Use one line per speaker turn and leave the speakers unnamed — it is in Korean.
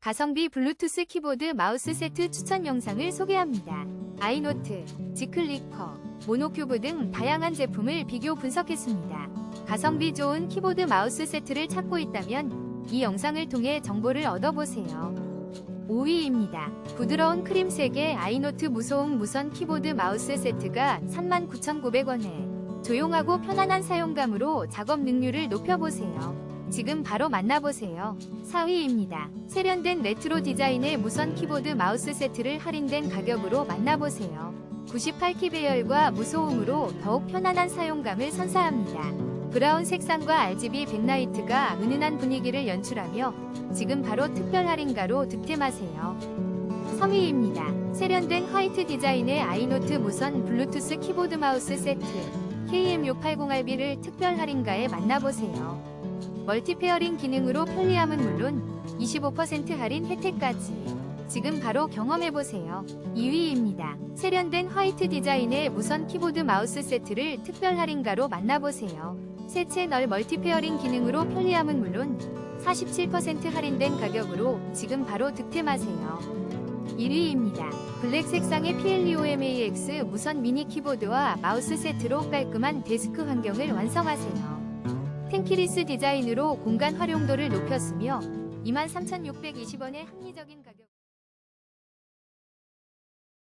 가성비 블루투스 키보드 마우스 세트 추천 영상을 소개합니다. 아이노트, 지클리커, 모노큐브 등 다양한 제품을 비교 분석했습니다. 가성비 좋은 키보드 마우스 세트를 찾고 있다면 이 영상을 통해 정보를 얻어보세요. 5위입니다. 부드러운 크림색의 아이노트 무소음 무선 키보드 마우스 세트가 39,900원에 조용하고 편안한 사용감으로 작업 능률을 높여보세요. 지금 바로 만나보세요. 4위입니다. 세련된 레트로 디자인의 무선 키보드 마우스 세트를 할인된 가격으로 만나보세요. 98키 배열과 무소음으로 더욱 편안한 사용감을 선사합니다. 브라운 색상과 RGB 백라이트가 은은한 분위기를 연출하며 지금 바로 특별 할인가로 득템하세요. 3위입니다. 세련된 화이트 디자인의 아이노트 무선 블루투스 키보드 마우스 세트 KM680RB를 특별 할인가에 만나보세요. 멀티 페어링 기능으로 편리함은 물론 25% 할인 혜택까지 지금 바로 경험해보세요. 2위입니다. 세련된 화이트 디자인의 무선 키보드 마우스 세트를 특별 할인가로 만나보세요. 새 채널 멀티 페어링 기능으로 편리함은 물론 47% 할인된 가격으로 지금 바로 득템하세요. 1위입니다. 블랙 색상의 PLEOMAX 무선 미니 키보드와 마우스 세트로 깔끔한 데스크 환경을 완성하세요. 텐키리스 디자인으로 공간 활용도를 높였으며 23,620원의 합리적인 가격